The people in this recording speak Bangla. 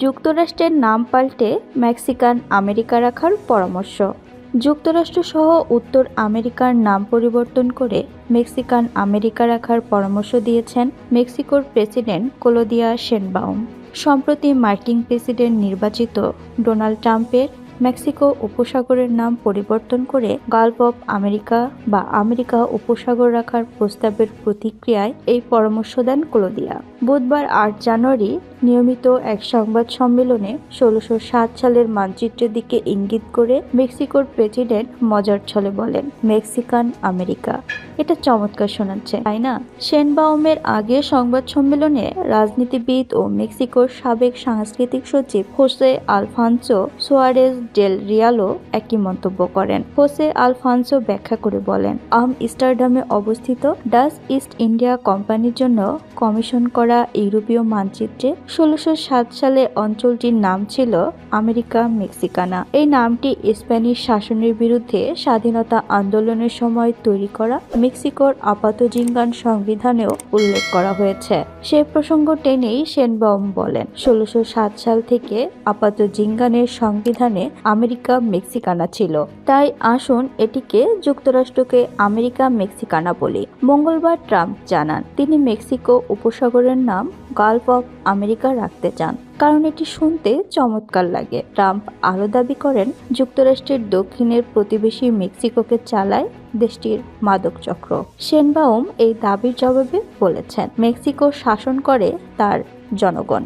যুক্তরাষ্ট্রের নাম পাল্টে মেক্সিকান আমেরিকা রাখার পরামর্শ। যুক্তরাষ্ট্রসহ উত্তর আমেরিকার নাম পরিবর্তন করে মেক্সিকান আমেরিকা রাখার পরামর্শ দিয়েছেন মেক্সিকোর প্রেসিডেন্ট কোলোদিয়া সেনবাউম সম্প্রতি মার্কিন প্রেসিডেন্ট নির্বাচিত ডোনাল্ড ট্রাম্পের মেক্সিকো উপসাগরের নাম পরিবর্তন করে গালফ অফ আমেরিকা বা আমেরিকা উপসাগর রাখার প্রস্তাবের প্রতিক্রিয়ায় এই পরামর্শ দেন কোলোদিয়া। বুধবার আট জানুয়ারি নিয়মিত এক সংবাদ সম্মেলনে ষোলোশো সালের মানচিত্রের দিকে ইঙ্গিত করে মেক্সিকোর প্রেসিডেন্ট মজার ছলে বলেন, মেক্সিকান আমেরিকা। এটা চমৎকার শোনাচ্ছে। তাই না? সেনবাউমের আগে সংবাদ সম্মেলনে রাজনীতিবিদ ও মেক্সিকোর সাবেক সাংস্কৃতিক সচিব Jose Alfonso Suarez del Real একই মন্তব্য করেন। হোসে আলফান্সো ব্যাখ্যা করে বলেন, আম স্টারডামে অবস্থিত ডাচ ইস্ট ইন্ডিয়া কোম্পানির জন্য কমিশন করা ইউরোপীয় মানচিত্রে ষোলোশো সালে অঞ্চলটির নাম ছিল আমেরিকা মেক্সিকানা। এই নামটি স্প্যানিশ শাসনের বিরুদ্ধে স্বাধীনতা আন্দোলনের সময় তৈরি করা মেক্সিকোর আপাতজিঙ্গান সংবিধানেও উল্লেখ করা হয়েছে। সে প্রসঙ্গ টেনেই সেনবাউম বলেন, ষোলোশো সাল থেকে আপাতজিঙ্গানের সংবিধানে আমেরিকা মেক্সিকানা ছিল। তাই আসুন এটিকে যুক্তরাষ্ট্রকে আমেরিকা মেক্সিকানা বলি। মঙ্গলবার ট্রাম্প জানান, তিনি মেক্সিকো উপসাগরের নাম গালফ অফ আমেরিকা রাখতে চান। কারণ এটি শুনতে চমৎকার লাগে। ট্রাম্প আরও দাবি করেন, যুক্তরাষ্ট্রের দক্ষিণের প্রতিবেশী মেক্সিকোকে চালায় দেশটির মাদক চক্র। সেনবাউম এই দাবির জবাবে বলেছেন, মেক্সিকো শাসন করে তার জনগণ।